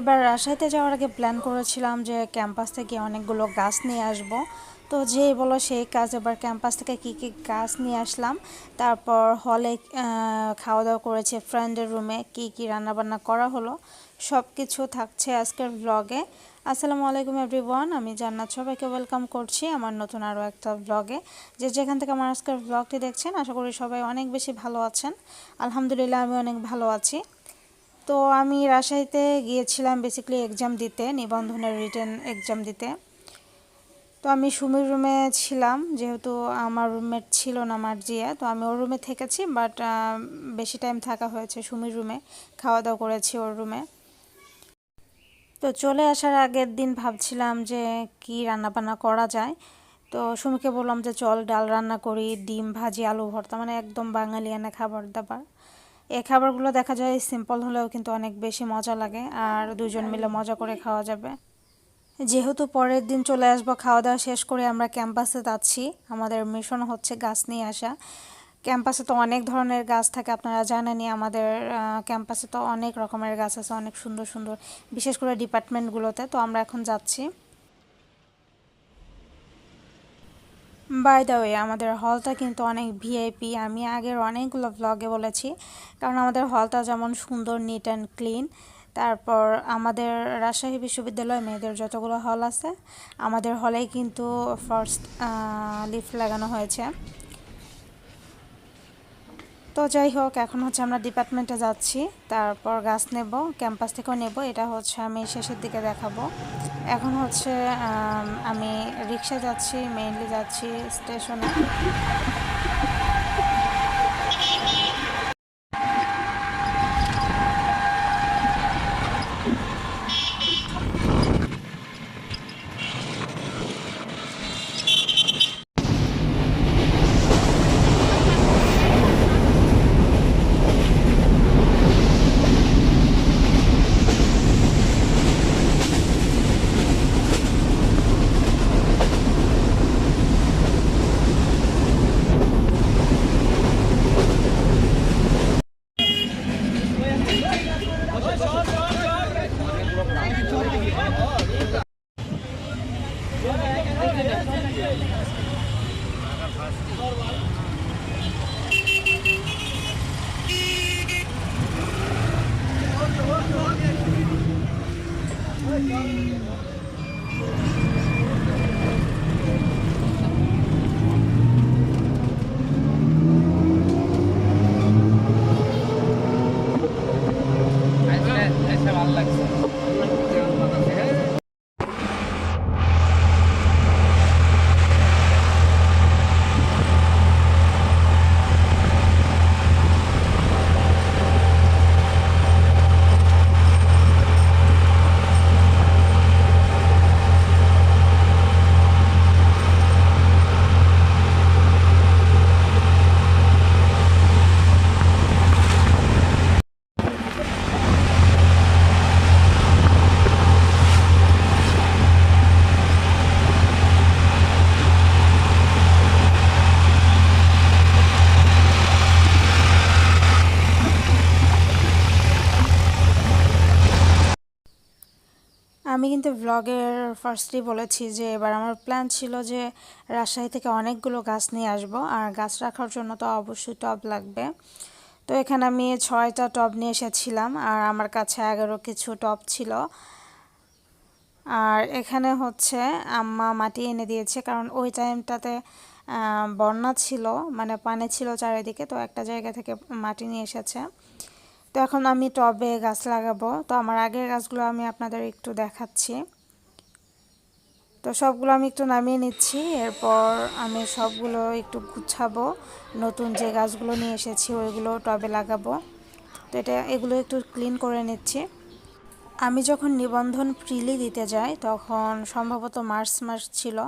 এবার রাজশাহীতে যাওয়ার আগে প্ল্যান করেছিলাম যে ক্যাম্পাস থেকে অনেকগুলো গাছ নিয়ে আসব। তো যেই বলো সেই কাজ, এবার ক্যাম্পাস থেকে কী কী গাছ নিয়ে আসলাম। তারপর হলে খাওয়া দাওয়া করেছে ফ্রেন্ডের রুমে কী কী রান্নাবান্না করা হলো সব কিছু থাকছে আজকের ব্লগে আসসালামু আলাইকুম এভরিওয়ান আমি জান্নাত, সবাইকে ওয়েলকাম করছি আমার নতুন আরও একটা ব্লগে যে যেখান থেকে আমার আজকের ব্লগটি দেখছেন, আশা করি সবাই অনেক বেশি ভালো আছেন। আলহামদুলিল্লাহ, আমি অনেক ভালো আছি। তো আমি রাজশাহীতে গিয়েছিলাম বেসিক্যালি এক্সাম দিতে, নিবন্ধনের রিটার্ন এক্সাম দিতে। তো আমি সুমির রুমে ছিলাম, যেহেতু আমার রুমমেট ছিল না আমার জিয়া, তো আমি ওর রুমে থেকেছি বাট বেশি টাইম থাকা হয়েছে সুমির রুমে খাওয়া দাওয়া করেছি ওর রুমে তো চলে আসার আগের দিন ভাবছিলাম যে কি রান্নাবান্না করা যায়। তো সুমিকে বললাম যে চল ডাল রান্না করি, ডিম ভাজি, আলু ভর্তা মানে একদম বাঙালিয়ানা খাবার দাবার। এই খাবারগুলো দেখা যায় সিম্পল হলেও কিন্তু অনেক বেশি মজা লাগে, আর দুজন মিলে মজা করে খাওয়া যাবে। যেহেতু পরের দিন চলে আসব, খাওয়া দাওয়া শেষ করে আমরা ক্যাম্পাসে যাচ্ছি। আমাদের মিশন হচ্ছে গাছ নিয়ে আসা। ক্যাম্পাসে তো অনেক ধরনের গাছ থাকে, আপনারা জানেনই, আমাদের ক্যাম্পাসে তো অনেক রকমের গাছ আছে, অনেক সুন্দর সুন্দর, বিশেষ করে ডিপার্টমেন্টগুলোতে তো আমরা এখন যাচ্ছি। বাই দ্য ওয়ে আমাদের হলটা কিন্তু অনেক ভিআইপি আমি আগের অনেকগুলো ব্লগে বলেছি। কারণ আমাদের হলটা যেমন সুন্দর নিট অ্যান্ড ক্লিন তারপর আমাদের রাজশাহী বিশ্ববিদ্যালয় মেয়েদের যতগুলো হল আছে, আমাদের হলেই কিন্তু ফার্স্ট লিফট লাগানো হয়েছে। তো যাই হোক, এখন হচ্ছে আমরা ডিপার্টমেন্টে যাচ্ছি। তারপর গাছ নেব ক্যাম্পাস থেকেও নেব, এটা হচ্ছে আমি শেষের দিকে দেখাবো। এখন হচ্ছে, আমি রিক্সা যাচ্ছি মেইনলি যাচ্ছি স্টেশনে Thank you. আমি কিন্তু ব্লগের ফার্স্টেই বলেছি যে এবার আমার প্ল্যান ছিল যে রাজশাহী থেকে অনেকগুলো গাছ নিয়ে আসব। আর গাছ রাখার জন্য তো অবশ্যই টব লাগবে। তো এখানে আমি ছয়টা টব নিয়ে এসেছিলাম আর আমার কাছে এগারো কিছু টব ছিল। আর এখানে হচ্ছে আম্মা মাটি এনে দিয়েছে কারণ ওই টাইমটাতে বন্যা ছিল মানে পানি ছিল চারিদিকে, তো একটা জায়গা থেকে মাটি নিয়ে এসেছে। তো এখন আমি টবে গাছ লাগাবো। তো আমার আগের গাছগুলো আমি আপনাদের একটু দেখাচ্ছি। তো সবগুলো আমি একটু নামিয়ে নিচ্ছি। এরপর আমি সবগুলো একটু গুছাবো। নতুন যে গাছগুলো নিয়ে এসেছি, ওইগুলো টবে লাগাবো। তো এটা, এগুলো একটু ক্লিন করে নিচ্ছি। আমি যখন নিবন্ধন ফ্রিলি দিতে যাই, তখন সম্ভবত মার্চ মাস ছিল।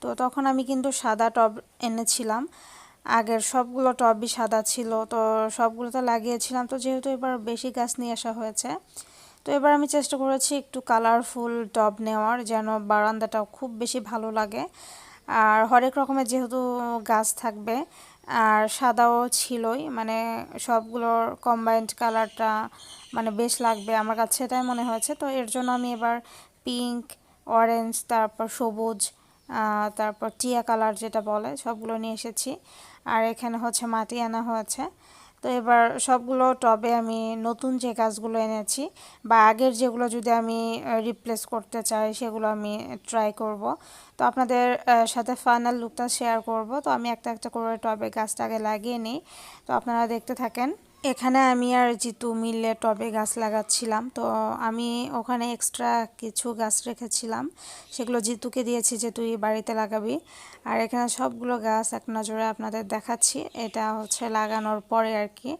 তো তখন আমি কিন্তু সাদা টব এনেছিলাম। আগের সবগুলো টবই সাদা ছিল, তো সবগুলোতে লাগিয়েছিলাম। তো যেহেতু এবার বেশি গাছ নিয়ে আসা হয়েছে, তো এবার আমি চেষ্টা করেছি একটু কালারফুল টব নেওয়ার, যেন বারান্দাটাও খুব বেশি ভালো লাগে। আর হরেক রকমের যেহেতু গাছ থাকবে, আর সাদাও ছিলই মানে সবগুলোর কম্বাইন্ড কালারটা মানে বেশ লাগবে আমার কাছে, এটাই মনে হয়েছে। তো এর জন্য আমি এবার পিঙ্ক অরেঞ্জ তারপর সবুজ তারপর টিয়া কালার যেটা বলে, সবগুলো নিয়ে এসেছি। আর এখানে হচ্ছে মাটি আনা হয়েছে। তো এবার সবগুলো টবে আমি নতুন যে গাছগুলো এনেছি বা আগের যেগুলো যদি আমি রিপ্লেস করতে চাই সেগুলো আমি ট্রাই করব। তো আপনাদের সাথে ফাইনাল লুকটা শেয়ার করব। তো আমি একটা একটা করে টবে গাছটা আগে লাগিয়ে নিই। তো আপনারা দেখতে থাকেন। এখানে আমি আর জিতু মিলে টবে গাছ লাগাচ্ছিলাম। তো আমি ওখানে এক্সট্রা কিছু গাছ রেখেছিলাম। সেগুলো জিতুকে দিয়েছি যে তুই বাড়িতে লাগাবি। আর এখানে সবগুলো গাছ এক নজরে আপনাদের দেখাচ্ছি। এটা হচ্ছে লাগানোর পরে আর কি।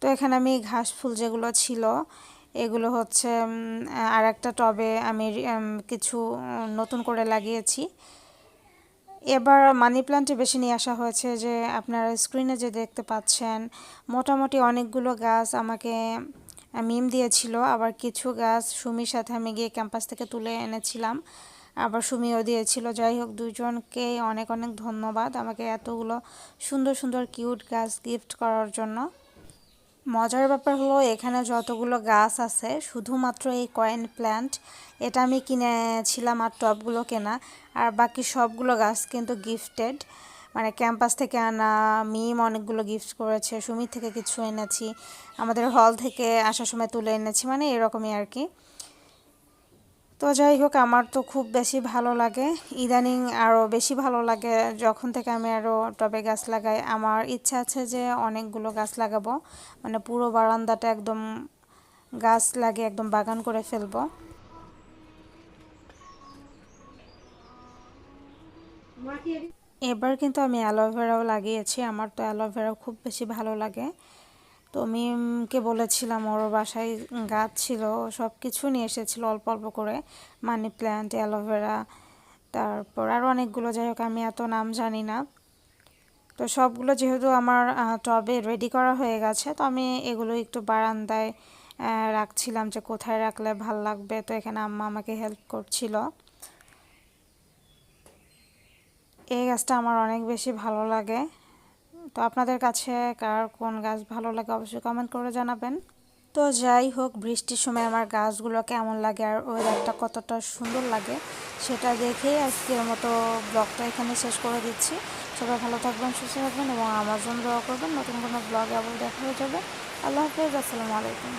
তো এখানে আমি ঘাস ফুল যেগুলো ছিল, এগুলো হচ্ছে আর একটা টবে আমি কিছু নতুন করে লাগিয়েছি। এবার মানি প্ল্যান্টে বেশি নিয়ে আসা হয়েছে যে আপনারা স্ক্রিনে যে দেখতে পাচ্ছেন, মোটামুটি অনেকগুলো গাছ আমাকে মিম দিয়েছিল। আবার কিছু গাছ সুমির সাথে আমি গিয়ে ক্যাম্পাস থেকে তুলে এনেছিলাম। আবার সুমিও দিয়েছিল। যাই হোক, দুজনকে অনেক অনেক ধন্যবাদ আমাকে এতগুলো সুন্দর সুন্দর কিউট গাছ গিফট করার জন্য। মজার ব্যাপার হলো এখানে যতগুলো গাছ আছে, শুধুমাত্র এই কয়েন প্ল্যান্ট, এটা আমি কিনেছিলাম আর টপগুলো কেনা, আর বাকি সবগুলো গাছ কিন্তু গিফটেড মানে ক্যাম্পাস থেকে আনা মিম অনেকগুলো গিফট করেছে সুমির থেকে কিছু এনেছি, আমাদের হল থেকে আসার সময় তুলে এনেছি মানে এরকমই আর কি। তো যাই হোক, আমার তো খুব বেশি ভালো লাগে। ইদানিং আরও বেশি ভালো লাগে যখন থেকে আমি আরও টবে গাছ লাগাই। আমার ইচ্ছা আছে যে অনেকগুলো গাছ লাগাবো। মানে পুরো বারান্দাটা একদম গাছ লাগিয়ে একদম বাগান করে ফেলব। এবার কিন্তু আমি অ্যালোভেরাও লাগিয়েছি। আমার তো অ্যালোভেরা খুব বেশি ভালো লাগে। তো মিমকে বলেছিলাম ওর বাসায় গাছ ছিল সব কিছু নিয়ে এসেছিল অল্প অল্প করে, মানি প্ল্যান্ট, অ্যালোভেরা, তারপর আরও অনেকগুলো, যাই হোক আমি এত নাম জানি না। তো সবগুলো যেহেতু আমার টবে রেডি করা হয়ে গেছে, তো আমি এগুলো একটু বারান্দায় রাখছিলাম যে কোথায় রাখলে ভালো লাগবে, তো এখানে আম্মা আমাকে হেল্প করছিল। এই গাছটা আমার অনেক বেশি ভালো লাগে। তো আপনাদের কাছে কার কোন গাছ ভালো লাগে অবশ্যই কমেন্ট করে জানাবেন। তো যাই হোক, বৃষ্টির সময় আমার গাছগুলো কেমন লাগে আর ওয়েদারটা কতটা সুন্দর লাগে সেটা দেখেই আজকের মতো ব্লগটা এখানে শেষ করে দিচ্ছি। সবাই ভালো থাকবেন, সুস্থ থাকবেন এবং আমার জন্য দোয়া করবেন। নতুন কোনো ব্লগে আবার দেখা হয়ে যাবে। আল্লাহ হাফেজ, আসসালামু আলাইকুম।